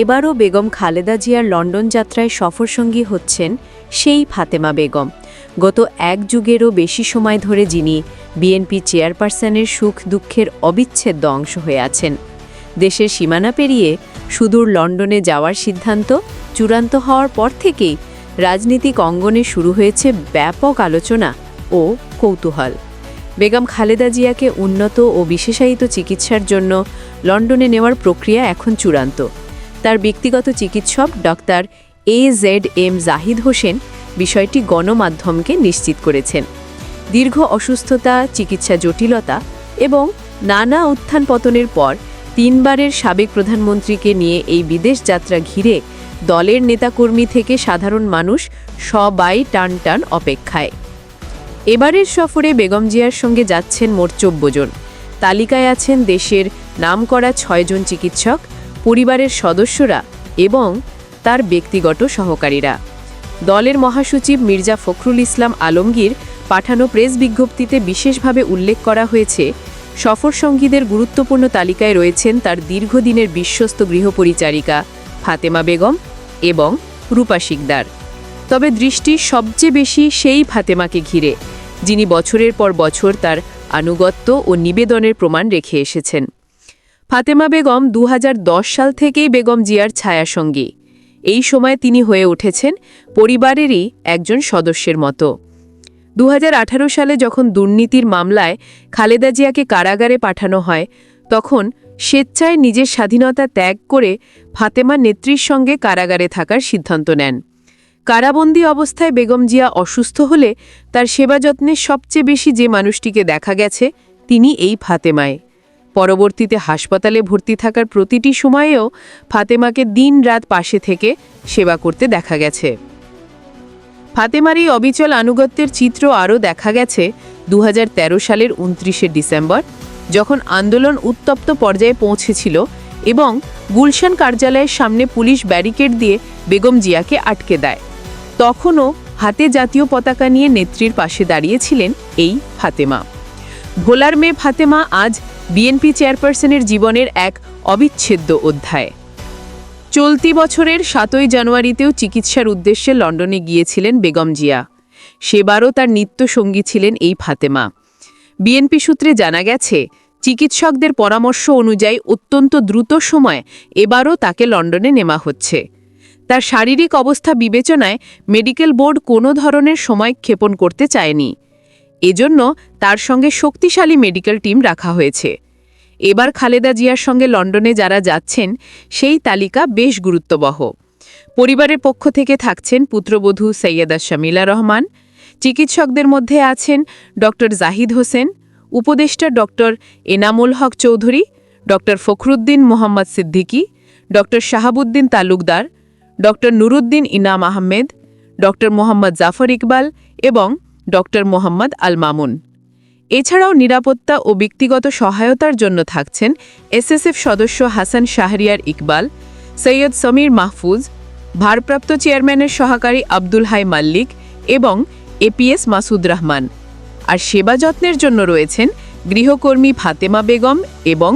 এবারও বেগম খালেদা জিয়ার লন্ডন যাত্রায় সফরসঙ্গী হচ্ছেন সেই ফাতেমা বেগম। গত এক যুগেরও বেশি সময় ধরে যিনি বিএনপি চেয়ারপারসনের সুখ দুঃখের অবিচ্ছেদ্য অংশ হয়ে আছেন। দেশের সীমানা পেরিয়ে সুদূর লন্ডনে যাওয়ার সিদ্ধান্ত চূড়ান্ত হওয়ার পর থেকেই রাজনীতিক অঙ্গনে শুরু হয়েছে ব্যাপক আলোচনা ও কৌতূহল। বেগম খালেদা জিয়াকে উন্নত ও বিশেষায়িত চিকিৎসার জন্য লন্ডনে নেওয়ার প্রক্রিয়া এখন চূড়ান্ত। তার ব্যক্তিগত চিকিৎসক doctor A Z M Zahid Hossain বিষয়টি গণমাধ্যমকে নিশ্চিত করেছেন। দীর্ঘ অসুস্থতা, চিকিৎসা জটিলতা এবং নানা উত্থান পতনের পর তিনবারের সাবেক প্রধানমন্ত্রীকে নিয়ে এই বিদেশ যাত্রা ঘিরে দলের নেতাকর্মী থেকে সাধারণ মানুষ সবাই টান টান অপেক্ষায়। এবারের সফরে বেগম জিয়ার সঙ্গে যাচ্ছেন মোট চব্য জন। তালিকায় আছেন দেশের নামকরা ছয়জন চিকিৎসক পরিবারের সদস্যরা এবং তার ব্যক্তিগত সহকারীরা। দলের মহাসচিব মির্জা ফখরুল ইসলাম আলমগীর পাঠানো প্রেস বিজ্ঞপ্তিতে বিশেষভাবে উল্লেখ করা হয়েছে, সফর সঙ্গীদের গুরুত্বপূর্ণ তালিকায় রয়েছেন তার দীর্ঘদিনের বিশ্বস্ত গৃহপরিচারিকা ফাতেমা বেগম এবং রূপা শিকদার। তবে দৃষ্টি সবচেয়ে বেশি সেই ফাতেমাকে ঘিরে, যিনি বছরের পর বছর তার আনুগত্য ও নিবেদনের প্রমাণ রেখে এসেছেন। ফাতেমা বেগম দু হাজার দশ সাল থেকেই বেগম জিয়ার ছায়াসঙ্গী। এই সময় তিনি হয়ে উঠেছেন পরিবারেরই একজন সদস্যের মতো। দু হাজার আঠারো সালে যখন দুর্নীতির মামলায় খালেদা জিয়াকে কারাগারে পাঠানো হয়, তখন স্বেচ্ছায় নিজের স্বাধীনতা ত্যাগ করে ফাতেমা নেত্রীর সঙ্গে কারাগারে থাকার সিদ্ধান্ত নেন। কারাবন্দী অবস্থায় বেগম জিয়া অসুস্থ হলে তার সেবা যত্নে সবচেয়ে বেশি যে মানুষটিকে দেখা গেছে, তিনি এই ফাতেমায়। পরবর্তীতে হাসপাতালে ভর্তি থাকার প্রতিটি সময়েও ফাতেমাকে দিন রাত পাশে থেকে সেবা করতে দেখা গেছে। ফাতেমার এই অবিচল আনুগত্যের চিত্র আরও দেখা গেছে দু হাজার তেরো সালের উনত্রিশে ডিসেম্বর, যখন আন্দোলন উত্তপ্ত পর্যায়ে পৌঁছেছিল এবং গুলশান কার্যালয়ের সামনে পুলিশ ব্যারিকেড দিয়ে বেগম জিয়াকে আটকে দেয়। তখনও হাতে জাতীয় পতাকা নিয়ে নেত্রীর পাশে দাঁড়িয়েছিলেন এই ফাতেমা। ভোলার মেয়ে ফাতেমা আজ বিএনপি চেয়ারপারসনের জীবনের এক অবিচ্ছেদ্য অধ্যায়। চলতি বছরের সাতই জানুয়ারিতেও চিকিৎসার উদ্দেশ্যে লন্ডনে গিয়েছিলেন বেগম জিয়া। সেবারও তার নিত্য সঙ্গী ছিলেন এই ফাতেমা। বিএনপি সূত্রে জানা গেছে, চিকিৎসকদের পরামর্শ অনুযায়ী অত্যন্ত দ্রুত সময় এবারও তাকে লন্ডনে নেওয়া হচ্ছে। তার শারীরিক অবস্থা বিবেচনায় মেডিকেল বোর্ড কোনো ধরনের সময় ক্ষেপণ করতে চায়নি। এজন্য তার সঙ্গে শক্তিশালী মেডিকেল টিম রাখা হয়েছে। এবার খালেদা জিয়ার সঙ্গে লন্ডনে যারা যাচ্ছেন, সেই তালিকা বেশ গুরুত্ববহ। পরিবারের পক্ষ থেকে থাকছেন পুত্রবধূ সৈয়দা শামিলা রহমান, চিকিৎসকদের মধ্যে আছেন ড জাহিদ হোসেন, উপদেষ্টা ডক্টর এনামুল হক চৌধুরী ড ফখরুদ্দিন মোহাম্মদ সিদ্দিকী ড শাহাবুদ্দিন তালুকদার ড নুরুদ্দিন ইনাম আহমেদ ড মোহাম্মদ জাফর ইকবাল এবং ড মোহাম্মদ আল মামুন এছাড়াও নিরাপত্তা ও ব্যক্তিগত সহায়তার জন্য থাকছেন এসএসএফ সদস্য হাসান শাহরিয়ার ইকবাল, সৈয়দ সমীর মাহফুজ, ভারপ্রাপ্ত চেয়ারম্যানের সহকারী আব্দুল হাই মাল্লিক এবং এপিএস মাসুদ রহমান। আর সেবা যত্নের জন্য রয়েছেন গৃহকর্মী ফাতেমা বেগম এবং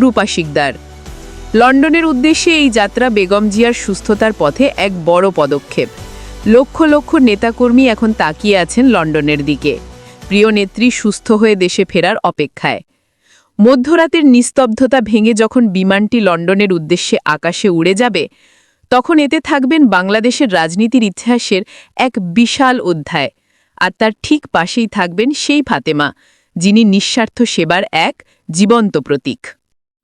রূপা শিকদার। লন্ডনের উদ্দেশ্যে এই যাত্রা বেগম জিয়ার সুস্থতার পথে এক বড় পদক্ষেপ। লক্ষ লক্ষ নেতাকর্মী এখন তাকিয়ে আছেন লন্ডনের দিকে। প্রিয় নেত্রী সুস্থ হয়ে দেশে ফেরার অপেক্ষায়। মধ্যরাতের নিস্তব্ধতা ভেঙে যখন বিমানটি লন্ডনের উদ্দেশ্যে আকাশে উড়ে যাবে, তখন এতে থাকবেন বাংলাদেশের রাজনীতির ইতিহাসের এক বিশাল অধ্যায়। আর তার ঠিক পাশেই থাকবেন সেই ফাতেমা, যিনি নিঃস্বার্থ সেবার এক জীবন্ত প্রতীক।